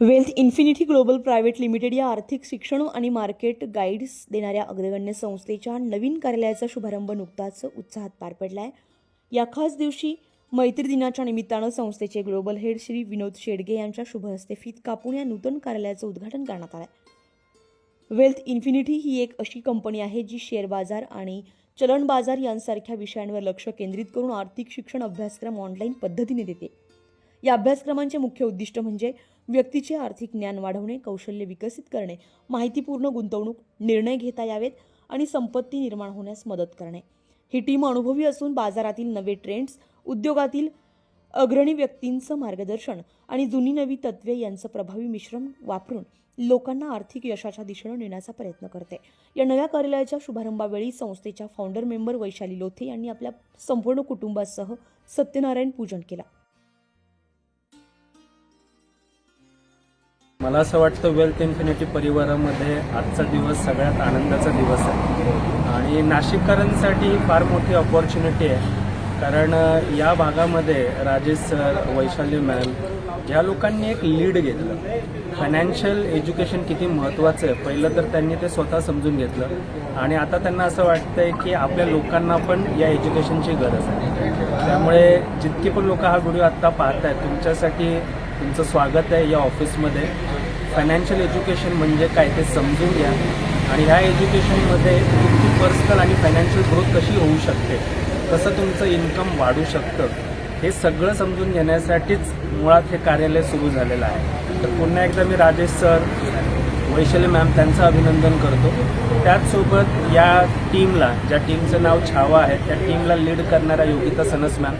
Wealth infinity global private limited या आर्थिक शिक्षण आणि मार्केट गाईड्स देणाऱ्या अग्रगण्य संस्थेच्या नवीन कार्यालयाचा शुभारंभ नुकताच उत्साहात पार पडला आहे या खास दिवशी मैत्री दिनाच्या निमित्तानं संस्थेचे ग्लोबल हेड श्री विनोद शेडगे यांच्या शुभहस्ते फीत कापून या नूतन कार्यालयाचं उद्घाटन करण्यात आलं आहे वेल्थ इन्फिनिटी ही एक अशी कंपनी आहे जी शेअर बाजार आणि चलन बाजार यांसारख्या विषयांवर लक्ष केंद्रित करून आर्थिक शिक्षण अभ्यासक्रम ऑनलाईन पद्धतीने देते. या अभ्यासक्रमांचे मुख्य उद्दिष्ट म्हणजे व्यक्तीचे आर्थिक ज्ञान वाढवणे कौशल्य विकसित करणे माहितीपूर्ण गुंतवणूक निर्णय घेता यावेत आणि संपत्ती निर्माण होण्यास मदत करणे. ही टीम अनुभवी असून बाजारातील नवे ट्रेंड्स उद्योगातील अग्रणी व्यक्तींचं मार्गदर्शन आणि जुनी नवी तत्वे यांचं प्रभावी मिश्रण वापरून लोकांना आर्थिक यशाच्या दिशेनं नेण्याचा प्रयत्न करते. या नव्या कार्यालयाच्या शुभारंभावेळी संस्थेच्या फाउंडर मेंबर वैशाली लोथे यांनी आपल्या संपूर्ण कुटुंबासह सत्यनारायण पूजन केलं. मला असं वाटतं वेल्थ इन्फिनिटी परिवारामध्ये आजचा दिवस सगळ्यात आनंदाचा दिवस आहे. आणि नाशिककरांसाठी ही फार मोठी ऑपॉर्च्युनिटी आहे. कारण या भागामध्ये राजेश सर वैशाली मॅम ह्या लोकांनी एक लीड घेतलं फायनान्शियल एज्युकेशन किती महत्त्वाचं आहे पहिलं तर त्यांनी ते स्वतः समजून घेतलं. आणि आता त्यांना असं वाटतंय की आपल्या लोकांना पण या एज्युकेशनची गरज आहे. त्यामुळे जितकी पण लोक हा व्हिडिओ आत्ता पाहत आहेत तुमच्यासाठी तुमचं स्वागत आहे या ऑफिसमध्ये. फायनान्शियल एज्युकेशन म्हणजे काय ते समजून घ्या. आणि ह्या एज्युकेशनमध्ये तुमची पर्सनल आणि फायनान्शियल ग्रोथ कशी होऊ शकते? कसं तुमचं इन्कम वाढू शकतं? हे सगळं समजून घेण्यासाठीच मुळात हे कार्यालय सुरू झालेलं आहे. तर पुन्हा एकदा मी राजेश सर वैशाली मॅम त्यांचं अभिनंदन करतो. त्याचसोबत या टीमला ज्या टीमचं नाव छावा आहे त्या टीमला लीड करणाऱ्या योगिता सनस मॅम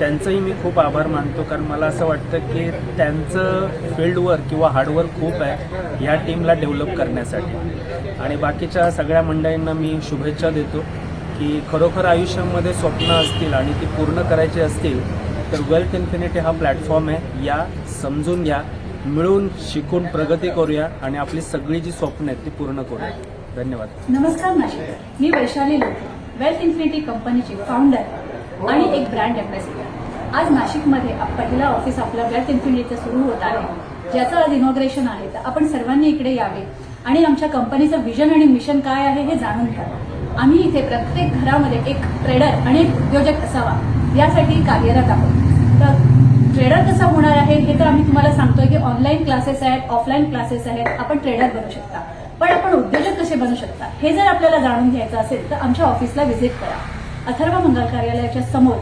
त्यांचंही मी खूप आभार मानतो कारण मला असं वाटतं की त्यांचं फील्डवर्क किंवा हार्डवर्क खूप आहे ह्या टीमला डेव्हलप करण्यासाठी. आणि बाकीच्या सगळ्या मंडळींना मी शुभेच्छा देतो की खरोखर आयुष्यामध्ये स्वप्न असतील आणि ती पूर्ण करायची असतील तर वेल्थ इन्फिनिटी हा प्लॅटफॉर्म आहे. या समजून घ्या मिळून शिकून प्रगती करूया आणि आपली सगळी जी स्वप्न आहेत ती पूर्ण करूया. धन्यवाद. नमस्कार मी वैशाली वेल्थ इन्फिनिटी कंपनीची फाउंडर आणि एक ब्रँड अँबॅसिडर आज नाशिकमध्ये पहिला ऑफिस आपलं ब्लॅक इन्फिनिटीचं सुरू होत आहे. ज्याचं आज इनॉग्रेशन आहे. तर आपण सर्वांनी इकडे यावे. आणि आमच्या कंपनीचं व्हिजन आणि मिशन काय आहे हे जाणून घ्यावं आम्ही इथे प्रत्येक घरामध्ये एक ट्रेडर आणि एक उद्योजक असावा. यासाठी कार्यरत आहोत. तर ट्रेडर कसा होणार आहे हे तर आम्ही तुम्हाला सांगतोय की ऑनलाईन क्लासेस आहेत ऑफलाईन क्लासेस आहेत. आपण ट्रेडर बनू शकता. पण आपण उद्योजक कसे बनू शकता? हे जर आपल्याला जाणून घ्यायचं असेल तर आमच्या ऑफिसला व्हिजिट करा. अथर्व मंगल कार्यालयाच्या समोर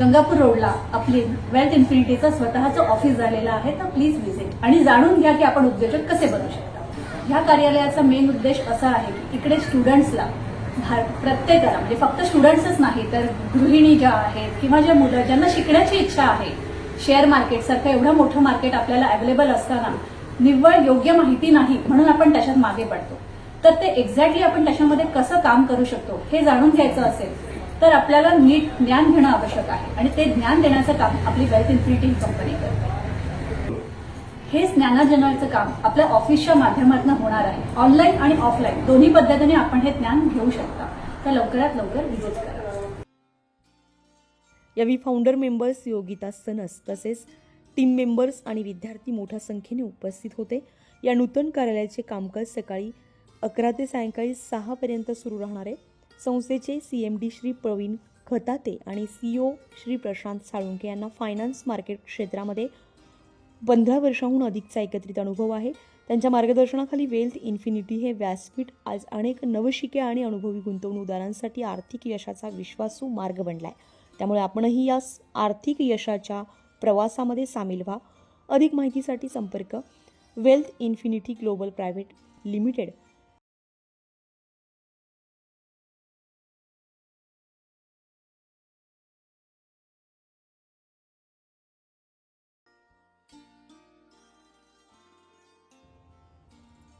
गंगापूर रोडला आपली वेल्थ इन्फिनिटीचं स्वतःचं ऑफिस झालेलं आहे तर प्लीज व्हिजिट आणि जाणून घ्या की आपण उद्योजक कसे बनू शकता. ह्या कार्यालयाचा मेन उद्देश असा आहे की इकडे स्टुडंट्सला भार- प्रत्येकाला म्हणजे फक्त स्टुडंट्सच नाही तर गृहिणी ज्या आहेत किंवा ज्या मुलं ज्यांना शिकण्याची इच्छा आहे शेअर मार्केट सारखं एवढं मोठं मार्केट आपल्याला अवेलेबल असताना निव्वळ योग्य माहिती नाही म्हणून आपण त्याच्यात मागे पडतो. तर ते एक्झॅक्टली आपण त्याच्यामध्ये कसं काम करू शकतो हे जाणून घ्यायचं असेल तर आपल्याला नीट ज्ञान घेणं आवश्यक आहे. आणि ते ज्ञान देण्याचं काम आपली वेल्थ इन्फिनिटी ही कंपनी करते. हे ज्ञानार्जनाचं काम आपल्या ऑफिसच्या माध्यमातून होणार आहे. ऑनलाईन आणि ऑफलाईन दोन्ही पद्धतीने आपण हे ज्ञान घेऊ शकता. तर लवकरात लवकर व्हिजिट करा. यावेळी फाउंडर मेंबर्स योगिता सनस तसेच टीम मेंबर्स आणि विद्यार्थी मोठ्या संख्येने उपस्थित होते. या नूतन कार्यालयाचे कामकाज सकाळी अकरा ते सायंकाळी सहापर्यंत सुरू राहणार आहे. संस्थेचे C M D Shri Pravin Khatate आणि सीईओ श्री प्रशांत साळुंके यांना फायनान्स मार्केट क्षेत्रामध्ये पंधरा वर्षाहून अधिकचा एकत्रित अनुभव आहे. त्यांच्या मार्गदर्शनाखाली वेल्थ इन्फिनिटी हे व्यासपीठ आज अनेक नवशिके आणि अनुभवी गुंतवणूकदारांसाठी आर्थिक यशाचा विश्वासू मार्ग बनला आहे त्यामुळे आपणही या स- आर्थिक यशाच्या प्रवासामध्ये सामील व्हा. अधिक माहितीसाठी संपर्क. Wealth infinity global private limited